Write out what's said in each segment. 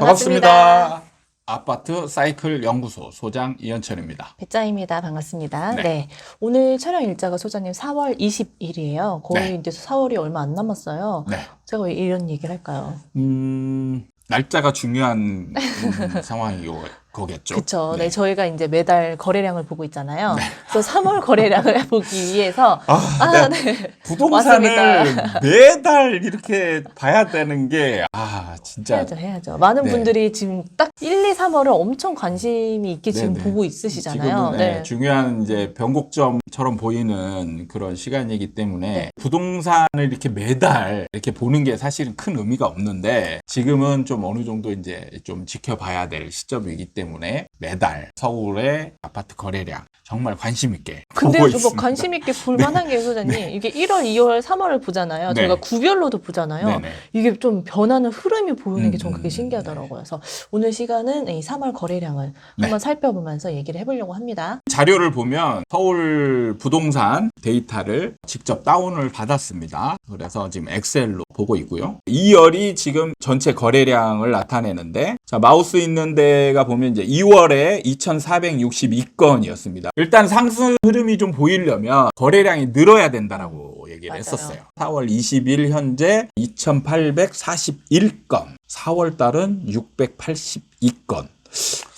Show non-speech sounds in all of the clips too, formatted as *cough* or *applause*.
반갑습니다. 아파트 사이클 연구소 소장 이현철입니다. 배짱입니다. 반갑습니다. 네. 네. 오늘 촬영 일자가 소장님 4월 20일이에요. 거의 네. 이제 4월이 얼마 안 남았어요. 네. 제가 왜 이런 얘기를 할까요? 음, 날짜가 중요한 *laughs* 음, 상황이 거겠죠. 그쵸. 네. 네. 저희가 이제 매달 거래량을 보고 있잖아요. 그래서 3월 거래량을 *laughs* 보기 위해서 아, 아, 네. 네. 부동산을. 매달 이렇게 봐야 되는 게, 아, 진짜. 해야죠, 해야죠. 많은 네. 분들이 지금 딱 1, 2, 3월을 엄청 관심이 있게 지금 네네. 보고 있으시잖아요. 지금은 네, 중요한 이제 변곡점처럼 보이는 그런 시간이기 때문에 네. 부동산을 이렇게 매달 이렇게 보는 게 사실은 큰 의미가 없는데 지금은 좀 어느 정도 이제 좀 지켜봐야 될 시점이기 때문에 매달 서울의 아파트 거래량 정말 관심 있게 근데 보고 저거 있습니다. 관심 있게 볼만한 게 *laughs* 소장님 이게 1월, 2월, 3월을 보잖아요. 네. 저희가 구별로도 보잖아요. 네네. 이게 좀 변하는 흐름이 보이는 게전 음, 그게 신기하더라고요. 그래서 오늘 시간은 이 3월 거래량을 네. 한번 살펴보면서 얘기를 해보려고 합니다. 자료를 보면 서울 부동산 데이터를 직접 다운을 받았습니다. 그래서 지금 엑셀로 보고 있고요. 2월이 지금 전체 거래량을 나타내는데 자, 마우스 있는 데가 보면 이제 2월에 2,462건이었습니다. 일단 상승 흐름이 좀 보이려면 거래량이 늘어야 된다라고 얘기를 맞아요. 했었어요. 4월 20일 현재 2,841건, 4월 달은 682건.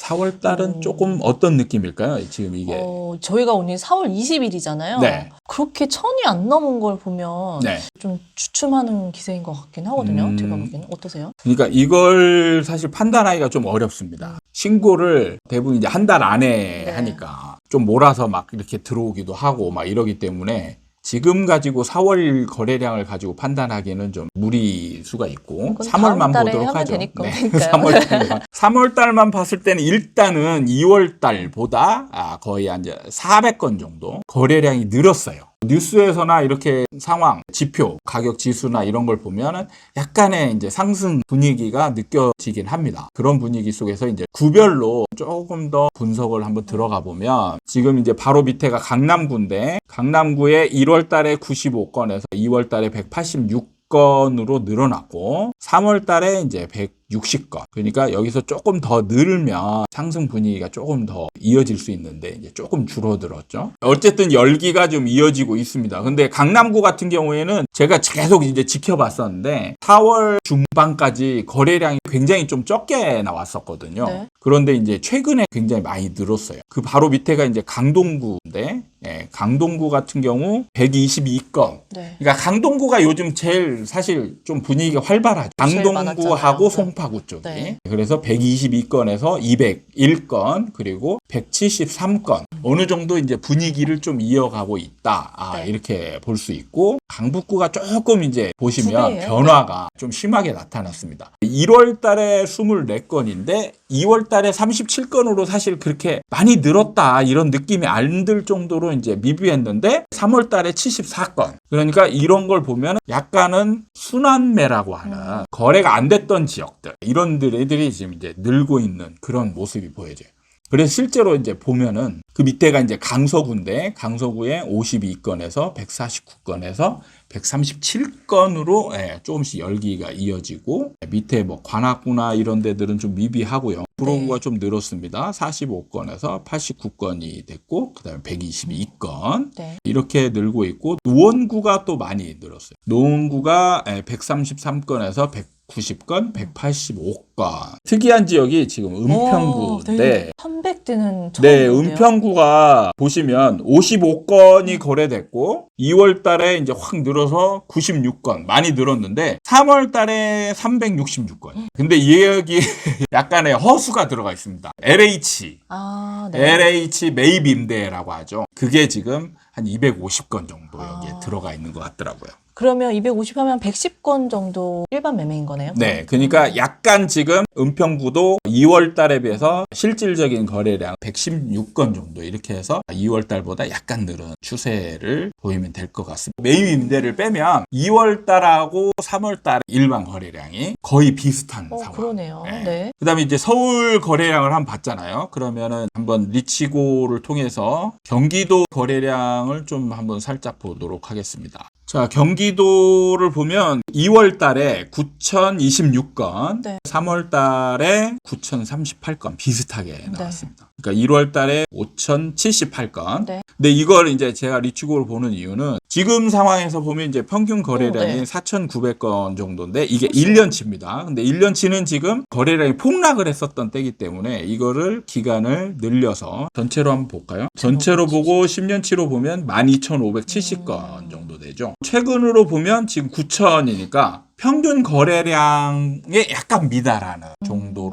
4월 달은 오. 조금 어떤 느낌일까요? 지금 이게. 어, 저희가 오늘 4월 20일이잖아요. 네. 그렇게 천이 안 넘은 걸 보면 네. 좀 주춤하는 기세인 것 같긴 하거든요. 음. 제가 보기에는 어떠세요? 그러니까 이걸 사실 판단하기가 좀 어렵습니다. 신고를 대부분 이제 한 달 안에 네. 하니까 좀 몰아서 막 이렇게 들어오기도 하고 막 이러기 때문에 지금 가지고 4월 거래량을 가지고 판단하기에는 좀 무리수가 있고 그건 3월만 다음 달에 보도록 하죠. 되니까, 네. 그러니까요. *laughs* 3월 달만 3월 달만 봤을 때는 일단은 2월 달보다 아, 거의 한 이제 400건 정도 거래량이 늘었어요. 뉴스에서나 이렇게 상황, 지표, 가격 지수나 이런 걸 보면은 약간의 이제 상승 분위기가 느껴지긴 합니다. 그런 분위기 속에서 이제 구별로 조금 더 분석을 한번 들어가 보면 지금 이제 바로 밑에가 강남구인데 강남구에 1월 달에 95건에서 2월 달에 186 건으로 늘어났고 3월 달에 이제 160건. 그러니까 여기서 조금 더 늘면 상승 분위기가 조금 더 이어질 수 있는데 이제 조금 줄어들었죠. 어쨌든 열기가 좀 이어지고 있습니다. 근데 강남구 같은 경우에는 제가 계속 이제 지켜봤었는데 4월 중반까지 거래량이 굉장히 좀 적게 나왔었거든요. 네. 그런데 이제 최근에 굉장히 많이 늘었어요. 그 바로 밑에가 이제 강동구인데 예, 강동구 같은 경우 122건. 네. 그러니까 강동구가 요즘 제일 사실 좀 분위기가 활발하죠. 강동구하고. 네. 송 파구 쪽이. 네. 그래서 122건에서 201건 그리고 173건. 어느 정도 이제 분위기를 좀 이어가고 있다. 아, 네. 이렇게 볼 수 있고 강북구가 조금 이제 보시면 두 배예요. 변화가 좀 심하게 나타났습니다. 1월 달에 24건인데 2월 달에 37건으로 사실 그렇게 많이 늘었다 이런 느낌이 안 들 정도로 이제 미비했는데 3월 달에 74건. 그러니까 이런 걸 보면 약간은 순환매라고 하는 거래가 안 됐던 지역들 이런 들애들이 지금 이제 늘고 있는 그런 모습이 보여져요. 그래서 실제로 이제 보면은 그 밑에가 이제 강서구인데 강서구에 52건에서 149건에서 137건으로 예, 조금씩 열기가 이어지고 밑에 뭐 관악구나 이런 데들은 좀 미비하고요. 구로구가 좀 늘었습니다. 45건에서 89건이 됐고 그다음에 122건 네. 이렇게 늘고 있고 노원구가 또 많이 늘었어요. 노원구가 133건에서 190건, 185건. 특이한 지역이 지금 은평구인데 300대는 처음 네. 은평구가 보시면 55건이 거래됐고 2월 달에 이제 확 늘어서 96건 많이 늘었는데 3월 달에 366건. 근데 이 여기 *laughs* 약간의 허수가 들어가 있습니다. LH 아, 네. LH 매입 임대라고 하죠. 그게 지금 한 250건 정도 여기에 아. 들어가 있는 것 같더라고요. 그러면 250 하면 110건 정도 일반 매매인 거네요? 네, 그러니까 약간 지금 은평구도 2월 달에 비해서 실질적인 거래량 116건 정도 이렇게 해서 2월 달보다 약간 늘은 추세를 보이면 될 것 같습니다. 매입 임대를 빼면 2월 달하고 3월 달 일반 거래량이 거의 비슷한 어, 상황. 그러네요. 네. 네. 그다음에 이제 서울 거래량을 한번 봤잖아요. 그러면은 한번 리치고를 통해서 경기도 거래량을 좀 한번 살짝 보도록 하겠습니다. 자, 경기도를 보면 2월 달에 9,026건, 네. 3월 달에 9,038건 비슷하게 나왔습니다. 그러니까 1월 달에 5,078건. 네. 근데 이걸 이제 제가 리치고를 보는 이유는 지금 상황에서 보면 이제 평균 거래량이 오, 네. 4,900건 정도인데 이게 1년치입니다. 근데 1년치는 지금 거래량이 폭락을 했었던 때이기 때문에 이거를 기간을 늘려서 전체로 한번 볼까요? 전체로 보고 10년치로 보면 12,570건 정도 되죠. 최근으로 보면 지금 9,000이니까 평균 거래량에 약간 미달하는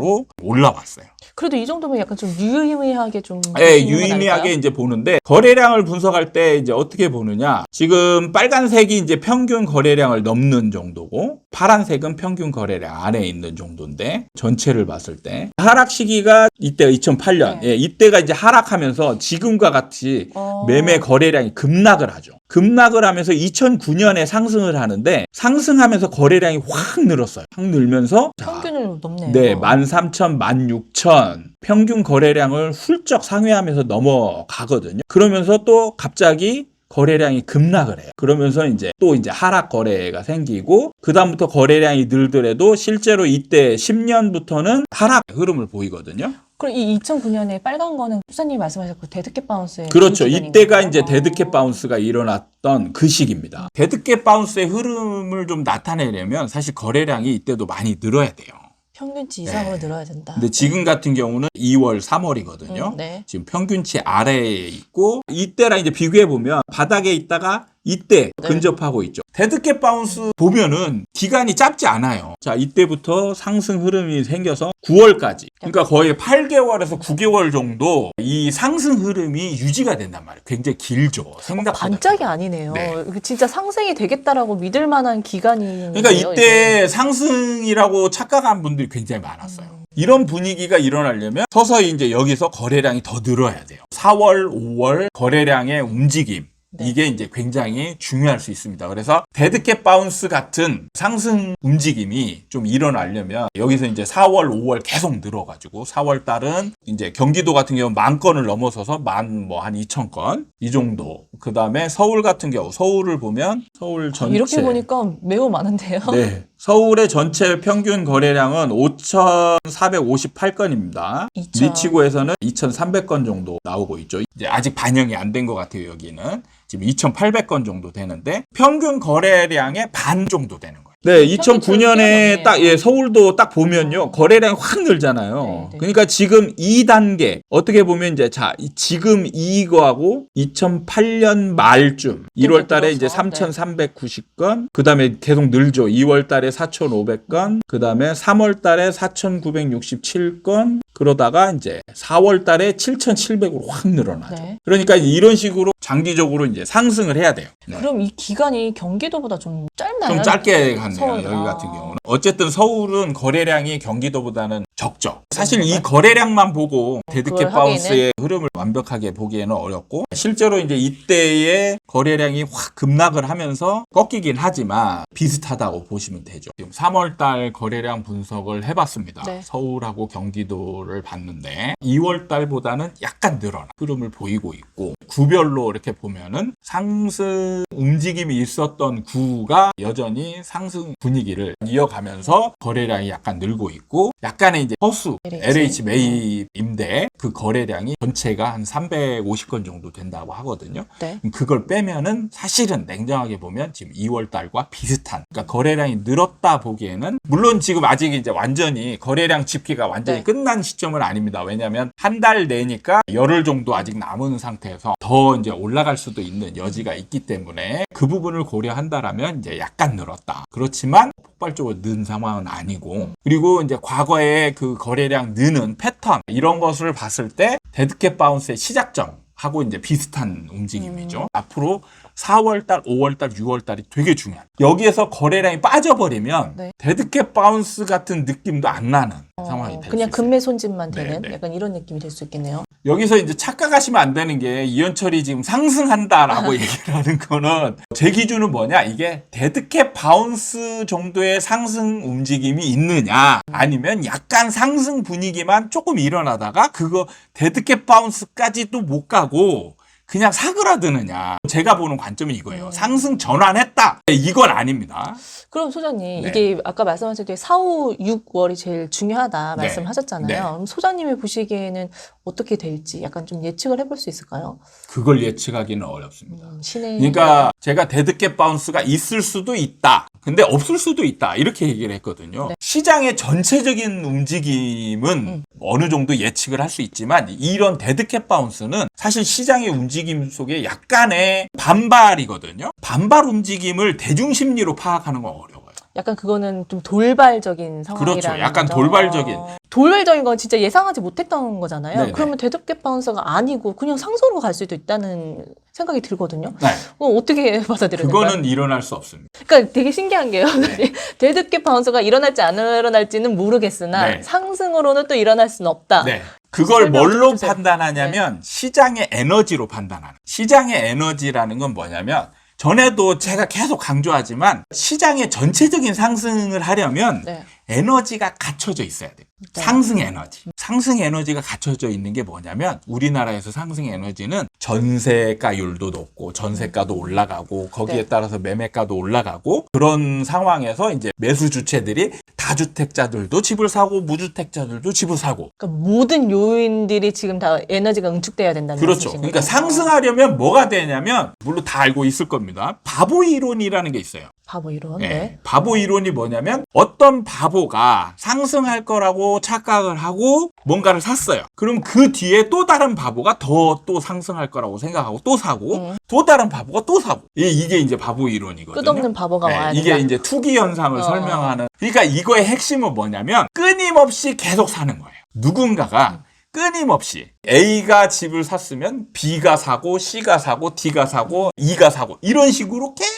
정도로 올라왔어요. 그래도 이 정도면 약간 좀 유의미하게 좀. 예, 건 유의미하게? 이제 보는데 거래량을 분석할 때 이제 어떻게 보느냐? 지금 빨간색이 이제 평균 거래량을 넘는 정도고 파란색은 평균 거래량 안에 있는 정도인데 전체를 봤을 때 하락 시기가 이때가 2008년. 네. 예, 이때가 이제 하락하면서 지금과 같이 어. 매매 거래량이 급락을 하죠. 급락을 하면서 2009년에 상승을 하는데 상승하면서 거래량이 확 늘었어요. 확 늘면서 자, 넘네요. 네, 13,000, 16,000 평균 거래량을 훌쩍 상회하면서 넘어가거든요. 그러면서 또 갑자기 거래량이 급락을 해요. 그러면서 이제 또 이제 하락 거래가 생기고 그다음부터 거래량이 늘더라도 실제로 이때 10년부터는 하락 흐름을 보이거든요. 그럼 이 2009년에 빨간 거는 수사님 말씀하셨고 데드캣 바운스의 그렇죠. 그 이때가 건가요? 이제 어. 데드캣 바운스가 일어났던 그 시기입니다. 데드캣 바운스의 흐름을 좀 나타내려면 사실 거래량이 이때도 많이 늘어야 돼요. 평균치 이상으로 네. 늘어야 된다. 근데 지금 같은 경우는 2월, 3월이거든요. 음, 네. 지금 평균치 아래에 있고 이때랑 이제 비교해 보면 바닥에 있다가 이때 네. 근접하고 있죠. 데드캣 바운스 보면은 기간이 짧지 않아요. 자, 이때부터 상승 흐름이 생겨서 9월까지. 그러니까 거의 8개월에서 9개월 정도 이 상승 흐름이 유지가 된단 말이에요. 굉장히 길죠. 생각보다. 반짝이 아니네요. 네. 이거 진짜 상승이 되겠다라고 믿을 만한 기간이. 그러니까 이때 상승이라고 착각한 분들이 굉장히 많았어요. 이런 분위기가 일어나려면 서서히 이제 여기서 거래량이 더 늘어야 돼요. 4월, 5월 거래량의 움직임. 네. 이게 이제 굉장히 중요할 수 있습니다. 그래서 데드캣 바운스 같은 상승 움직임이 좀 일어나려면 여기서 이제 4월, 5월 계속 늘어가지고 4월 달은 이제 경기도 같은 경우 만 건을 넘어서서 만 뭐 한 2천 건 이 정도. 그 다음에 서울 같은 경우 서울을 보면 서울 전체 이렇게 보니까 매우 많은데요. 네. 서울의 전체 평균 거래량은 5,458건입니다. 2,000. 리치고에서는 2,300건 정도 나오고 있죠. 이제 아직 반영이 안 된 것 같아요, 여기는. 지금 2,800건 정도 되는데 평균 거래량의 반 정도 되는 거예요. 네, 평균치를 2009년에 뛰어넘네요. 딱, 예, 서울도 딱 보면요. 거래량이 확 늘잖아요. 네, 네. 그러니까 지금 2단계, 어떻게 보면 이제, 자, 이- 지금 이거하고 2008년 말쯤, 1월 달에 이제 들어서, 네. 3,390건, 그 다음에 계속 늘죠. 2월 달에 4,500건, 그 다음에 3월 달에 4,967건, 그러다가 이제 4월 달에 7,700으로 확 늘어나죠. 네. 그러니까 이런 식으로 장기적으로 이제 상승을 해야 돼요. 네. 그럼 이 기간이 경기도보다 좀 짧나요? 좀 짧게 갔네요. 서울. 여기 아. 같은 경우는. 어쨌든 서울은 거래량이 경기도보다는 적죠. 사실 이? 거래량만 보고 데드캣 바운스의 흐름을 완벽하게 보기에는 어렵고 실제로 이제 이때의 거래량이 확 급락을 하면서 꺾이긴 하지만 비슷하다고 보시면 되죠. 지금 3월 달 거래량 분석을 해봤습니다. 네. 서울하고 경기도 를 봤는데 2월 달보다는 약간 늘어나 흐름을 보이고 있고 구별로 이렇게 보면은 상승 움직임이 있었던 구가 여전히 상승 분위기를 이어가면서 거래량이 약간 늘고 있고 약간의 이제 허수 LH. LH 매입인데 그 거래량이 전체가 한 350건 정도 된다고 하거든요. 네. 그걸 빼면은 사실은 냉정하게 보면 지금 2월 달과 비슷한 그러니까 거래량이 늘었다 보기에는 물론 지금 아직 이제 완전히 거래량 집계가 완전히 네. 끝난 시 점은 아닙니다. 왜냐하면 한 달 내니까 열흘 정도 아직 남은 상태에서 더 이제 올라갈 수도 있는 여지가 있기 때문에 그 부분을 고려한다라면 이제 약간 늘었다. 그렇지만 폭발적으로 는 상황은 아니고 그리고 이제 과거에 그 거래량 느는 패턴 이런 것을 봤을 때 데드캣 바운스의 시작점 하고 이제 비슷한 움직임이죠. 음. 앞으로 4월달, 5월달, 6월달이 되게 중요한. 여기에서 거래량이 빠져버리면 네. 데드캣 바운스 같은 느낌도 안 나는 어, 상황이 될수 그냥 있어요. 금매 손짓만 네, 되는 네. 약간 이런 느낌이 될 수 있겠네요. 여기서 이제 착각하시면 안 되는 게 이현철이 지금 상승한다라고 얘기를 하는 거는 제 기준은 뭐냐 이게 데드캣 바운스 정도의 상승 움직임이 있느냐 아니면 약간 상승 분위기만 조금 일어나다가 그거 데드캣 바운스까지도 못 가고 그냥 사그라드느냐. 제가 보는 관점이 이거예요. 음. 상승 전환했다. 이건 아닙니다. 그럼 소장님 네. 이게 아까 말씀하실 때 4, 5, 6월이 제일 중요하다 네. 말씀하셨잖아요. 네. 그럼 소장님이 보시기에는 어떻게 될지 약간 좀 예측을 해볼 수 있을까요? 그걸 예측하기는 어렵습니다. 음, 신의 그러니까 제가 데드캣 바운스가 있을 수도 있다. 근데 없을 수도 있다. 이렇게 얘기를 했거든요. 네. 시장의 전체적인 움직임은 음. 어느 정도 예측을 할 수 있지만 이런 데드캣 바운스는 사실 시장의 움직임 속에 약간의 반발이거든요. 반발 움직임을 대중심리로 파악하는 건 어려워요. 약간 그거는 좀 돌발적인 상황이라는 그렇죠. 약간 거죠. 돌발적인. 어, 돌발적인 건 진짜 예상하지 못했던 거잖아요. 네네. 그러면 데드캣 바운서가 아니고 그냥 상승으로 갈 수도 있다는 생각이 들거든요. 네. 그럼 어떻게 *laughs* 받아들여야 될까요? 그거는 일어날 수 없습니다. 그러니까 되게 신기한 게요. 네. *laughs* 데드캣 바운서가 일어날지 안 일어날지는 모르겠으나 네. 상승으로는 또 일어날 수는 없다. 네. 그걸 뭘로 주세요. 네. 판단하냐면 시장의 에너지로 판단하는. 시장의 에너지라는 건 뭐냐면 전에도 제가 계속 강조하지만 시장의 전체적인 상승을 하려면 네. 에너지가 갖춰져 있어야 돼요. 네. 상승 에너지. 상승 에너지가 갖춰져 있는 게 뭐냐면 우리나라에서 상승 에너지는 전세가율도 높고 전세가도 올라가고 거기에 네. 따라서 매매가도 올라가고 그런 상황에서 이제 매수 주체들이 다주택자들도 집을 사고 무주택자들도 집을 사고 그러니까 모든 요인들이 지금 다 에너지가 응축돼야 된다는 그렇죠. 말씀이신 그러니까? 상승하려면 뭐가 되냐면 물론 다 알고 있을 겁니다. 바보 이론이라는 게 있어요. 바보 이론. 예. 네. 바보 이론이 뭐냐면 어떤 바보가 상승할 거라고 착각을 하고 뭔가를 샀어요. 그럼 그 뒤에 또 다른 바보가 더 또 상승할 거라고 생각하고 또 사고 음. 또 다른 바보가 또 사고 이- 이게 이제 바보 이론이거든요. 끝없는 바보가 네, 와야 이게 된다. 이제 투기 현상을 어. 설명하는 그러니까 이거의 핵심은 뭐냐면 끊임없이 계속 사는 거예요. 누군가가 끊임없이 A가 집을 샀으면 B가 사고 C가 사고 D가 사고 E가 사고 이런 식으로 계속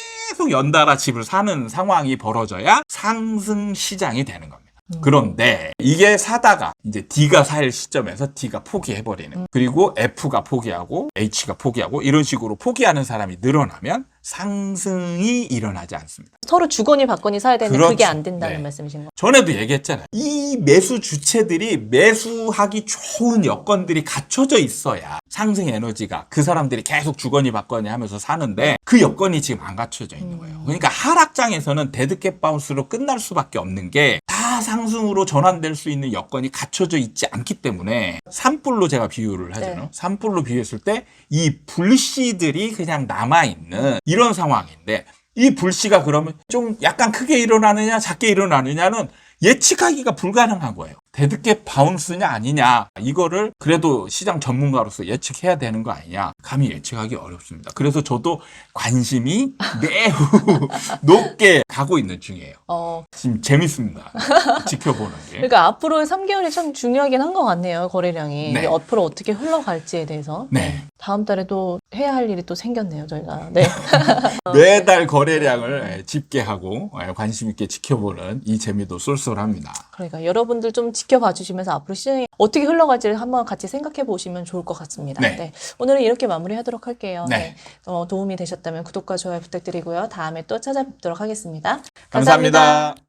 연달아 집을 사는 상황이 벌어져야 상승 시장이 되는 겁니다. 음. 그런데 이게 사다가 이제 D가 살 시점에서 D가 포기해버리는 그리고 F가 포기하고 H가 포기하고 이런 식으로 포기하는 사람이 늘어나면 상승이 일어나지 않습니다. 서로 주거니 받거니 사야 되는데 그렇죠. 그게 안 된다는 네. 말씀이신 거죠. 전에도 얘기했잖아요. 이 매수 주체들이 매수하기 좋은 여건들이 갖춰져 있어야 상승 에너지가 그 사람들이 계속 주거니 받거니 하면서 사는데 그 여건이 지금 안 갖춰져 있는 거예요. 그러니까 하락장에서는 데드캣 바운스로 끝날 수밖에 없는 게 다 상승으로 전환될 수 있는 여건이 갖춰져 있지 않기 때문에 산불로 제가 비유를 하잖아요. 네. 산불로 비유했을 때 이 불씨들이 그냥 남아있는 이런 상황인데 이 불씨가 그러면 좀 약간 크게 일어나느냐 작게 일어나느냐는 예측하기가 불가능한 거예요. 데드캣 바운스냐 아니냐 이거를 그래도 시장 전문가로서 예측해야 되는 거 아니냐 감히 예측하기 어렵습니다. 그래서 저도 관심이 *laughs* 매우 높게 가고 있는 중이에요. 어, 지금 재밌습니다. *laughs* 지켜보는 게. 그러니까 앞으로 3개월이 참 중요하긴 한 것 같네요. 거래량이 네. 이게 앞으로 어떻게 흘러갈지에 대해서. 네. 다음 달에 또 해야 할 일이 또 생겼네요. 저희가. 네. *laughs* 매달 거래량을 집계하고 관심 있게 지켜보는 이 재미도 쏠쏠합니다. 그러니까 여러분들 좀 지켜봐 주시면서 앞으로 시장이 어떻게 흘러갈지를 한번 같이 생각해 보시면 좋을 것 같습니다. 네. 오늘은 이렇게 마무리하도록 할게요. 네. 어, 도움이 되셨다면 구독과 좋아요 부탁드리고요. 다음에 또 찾아뵙도록 하겠습니다 감사합니다.